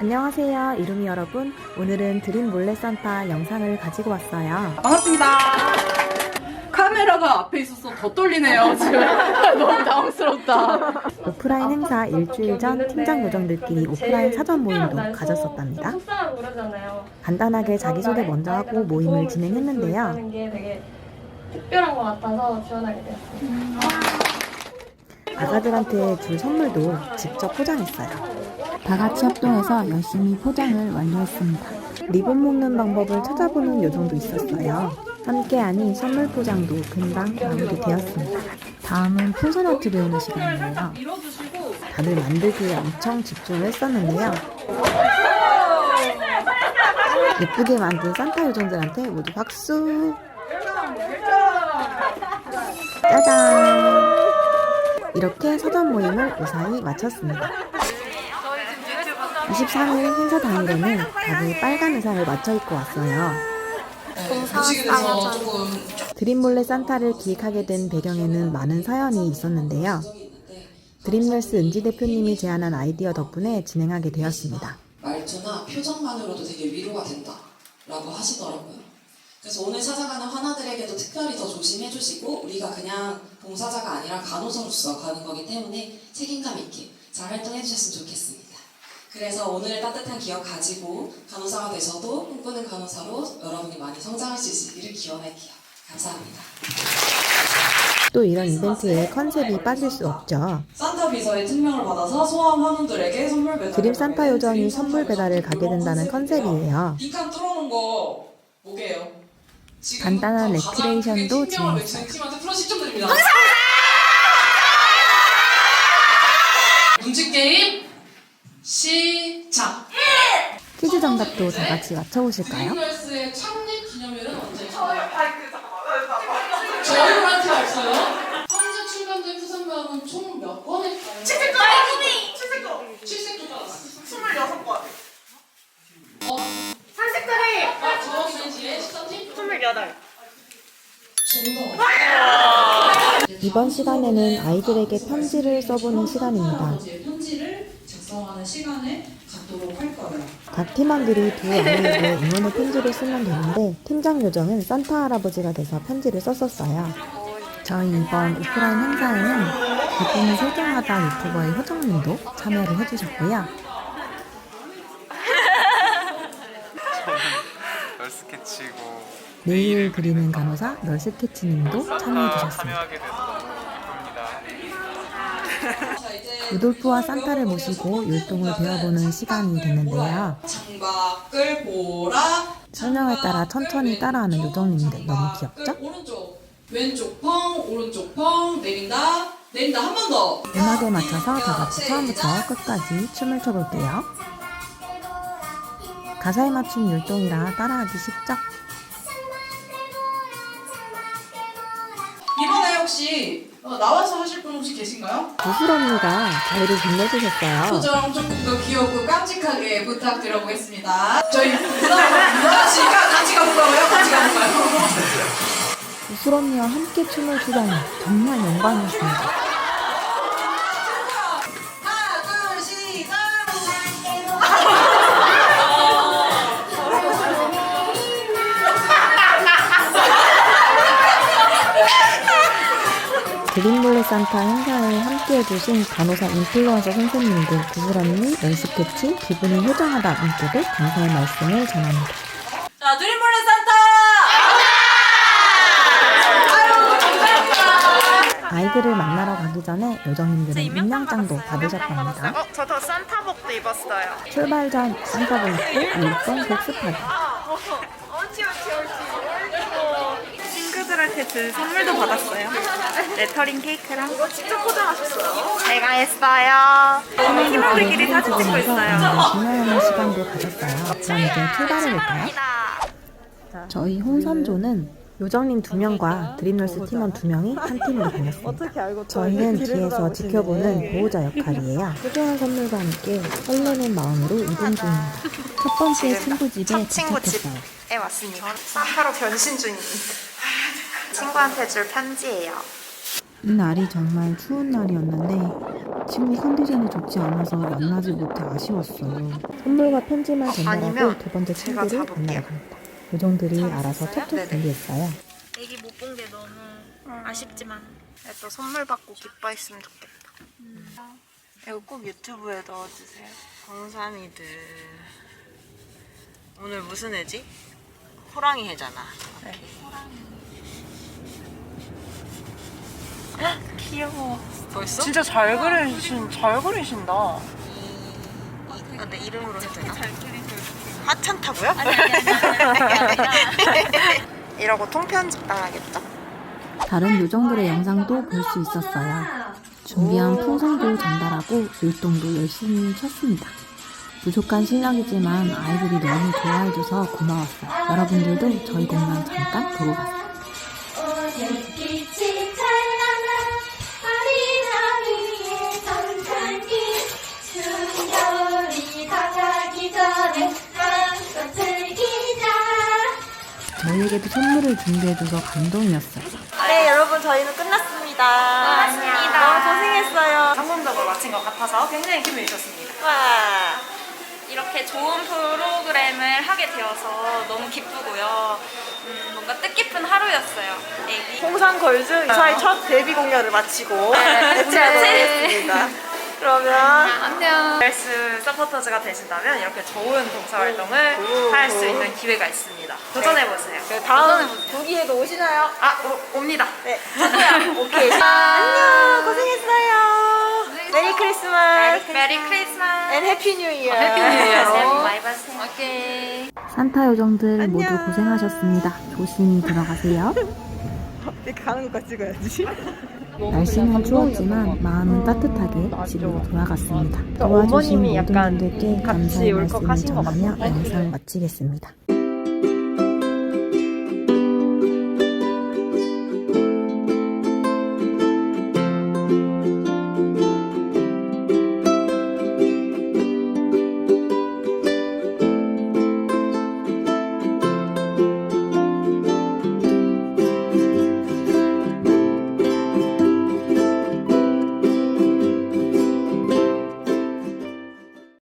안녕하세요, 이루미 여러분. 오늘은 드림 몰래 산타 영상을 가지고 왔어요. 반갑습니다. 카메라가 앞에 있어서 더 떨리네요, 지금. 너무 당황스럽다. 오프라인 행사 일주일 전 팀장 요정들끼리 오프라인 사전 모임도 가졌었답니다. 간단하게 자기소개 먼저 하고 모임을 진행했는데요. 특별한 것 같아서 지원하게 되었습니다. 아가들한테 줄 선물도 직접 포장했어요. 다 같이 협동해서 열심히 포장을 완료했습니다. 리본 묶는 방법을 찾아보는 요정도 있었어요. 함께하니 선물 포장도 금방 마무리되었습니다. 다음은 풍선 아트 배우는 시간이에요. 다들 만들기에 엄청 집중을 했었는데요. 예쁘게 만든 산타 요정들한테 모두 박수! 짜잔! 이렇게 사전 모임을 무사히 마쳤습니다. 23일 행사 당일에는 다들 빨간 의상을 맞춰 입고 왔어요. 드림몰래 산타를 기획하게 된 배경에는 많은 사연이 있었는데요. 드림널스 은지 대표님이 제안한 아이디어 덕분에 진행하게 되었습니다. 말투나 표정만으로도 되게 위로가 된다라고 하시더라고요. 그래서 오늘 찾아가는 환아들에게도 특별히 더 조심해 주시고 우리가 그냥 봉사자가 아니라 간호사로서 가는 거기 때문에 책임감 있게 잘 활동해 주셨으면 좋겠습니다. 그래서 오늘 따뜻한 기억 가지고 간호사가 되셔도 꿈꾸는 간호사로 여러분이 많이 성장할 수 있기를 기원할게요. 감사합니다. 또 이런 이벤트에 컨셉이 빠질 수 없죠. 산타 비서의 특명을 받아서 소아암 환우들에게 선물 배달. 드림 산타 요정이 선물 배달을 가게 된다는 컨셉이에요. 빈칸 뚫어놓은 거 뭐게요? 간단한 레크레이션도 크게 신경을 진행했어요. 외치는 팀한테 플러스 10점 드립니다. 문제 게임 시작. 퀴즈 정답도 다 같이 맞춰보실까요? 드림걸스의 창립 기념일은 언제인가요? 저희한테 왔어요. 현재 출간된 푸산마음은 총 몇 권일까요? 700권! 700권! 700권 받았어. 26권. 어? 30권이! 아, 뒤에 13팀? 28. 정답. 이번 시간에는 아이들에게 편지를 써보는 시간입니다. 제 편지를 작성하는 시간을 갖도록 할 거예요. 각 팀원들이 두 아이에게 응원의 편지를 쓰면 되는데 팀장 요정은 산타 할아버지가 돼서 편지를 썼었어요. 저희 이번 오프라인 행사에는 기분이 소중하다 유튜버의 효정님도 참여를 해주셨고요. 널 스케치고 내일 그리는 간호사 널스케치님도 참여해주셨습니다. 참여하게 돼서 너무 기쁩니다. 자, 이제 루돌프와 산타를 모시고 율동을 배워보는 시간이 됐는데요. 창밖을 보라. 설명을 따라 천천히 따라하는 요정님들 너무 귀엽죠? 오른쪽, 왼쪽 펑, 오른쪽 펑, 내린다, 내린다 한 번 더. 음악에 맞춰서 다 같이 처음부터 끝까지 춤을 춰볼게요. 가사에 맞춘 율동이라 따라하기 쉽죠? 이번에 혹시 어, 나와서 하실 분 혹시 계신가요? 구슬 언니가 저희를 빛내주셨어요. 표정 조금 더 귀엽고 깜찍하게 부탁드려보겠습니다. 저희 부담하시니까 같이 가볼까요? 같이 가볼까요? 구슬 언니와 함께 춤을 추다니 정말 영광이었습니다. 산타 행사에 함께해 주신 간호사 인플루언서 선생님들 구슬 언니, 런스케치, 기분이 효정하다 분들께 감사의 말씀을 전합니다. 자, 드림몰래 산타! 아이들을 만나러 가기 전에 요정님들은 임명장도 받으셨답니다. 어, 저도 산타복도 입었어요. 출발 전 산타복 입고 율동 복습하기. 옳지, 옳지, 옳지. 친구들한테 준 선물도 받았어요. 레터링 케이크랑 직접 포장하셨어요. 제가 했어요. 팀원들끼리 사진 찍고 있어요. 중요한 시간도 가졌어요. 그럼 이제 출발해볼까요? 저희 홍선조는 요정님 두 명과 드림널스 팀원 두 명이 한 팀으로 다녔습니다. 저희는 뒤에서 지켜보는 보호자 역할이에요. 소중한 선물과 함께 설레는 마음으로 이동 중입니다. 첫 번째 친구 집에 첫 친구 도착했어요. 집에 왔습니다. 산타로 변신 중입니다. 친구한테 줄 편지예요. 이날이 정말 추운 날이었는데 친구 컨디션이 좋지 않아서 만나지 못해 아쉬웠어요. 선물과 편지만 전달하고 아니면 두 번째 제가 친구를 잡을게요. 만나러 갑니다. 요정들이 알아서 톡톡 네네. 준비했어요. 애기 못 본 게 너무 아쉽지만 또 선물 받고 기뻐했으면 좋겠다. 이거 꼭 유튜브에 넣어주세요. 광산이들 오늘 무슨 해지? 호랑이 해잖아. 네. 귀여워. 벌써? 진짜 잘 그리신 잘 그리신다. 이, 근데 이름으로 해도 되나? 하찮다고요? 이러고 통편집 당하겠죠? 다른 요정들의 영상도 볼 수 있었어요. 준비한 풍선도 전달하고 율동도 열심히 췄습니다. 부족한 실력이지만 아이들이 너무 좋아해줘서 고마웠어요. 여러분들도 저희 공연 잠깐 보고 가세요. 준비해줘서 감동이었어요. 네, 여러분 저희는 끝났습니다. 끝났습니다. 너무 고생했어요. 성공적으로 마친 것 같아서 굉장히 기분이 좋습니다. 와. 이렇게 좋은 프로그램을 하게 되어서 너무 기쁘고요. 음, 뭔가 뜻깊은 하루였어요. 애기. 홍산 걸즈 저희 첫 데뷔 공연을 마치고 대체하도록 하겠습니다. 그러면 안녕. 헬스 서포터즈가 되신다면 이렇게 좋은 봉사 활동을 할 수 있는 기회가 있습니다. 도전해 보세요. 다음 부기에도 오시나요? 아, 오, 옵니다. 네. 오케이. 안녕. 고생했어요. 메리 크리스마스. 메리 크리스마스. 앤 해피 뉴 이어. 해피 뉴 이어. 많이 받으세요. 오케이. 산타 요정들 모두 안녕. 고생하셨습니다. 조심히 들어가세요. 이렇게 가는 것까지 찍어야지. 날씨는 추웠지만 마음은 따뜻하게 집으로 돌아갔습니다. 어머님이 도와주신 모든 분들께 감사의 말씀을 전하며 영상 마치겠습니다.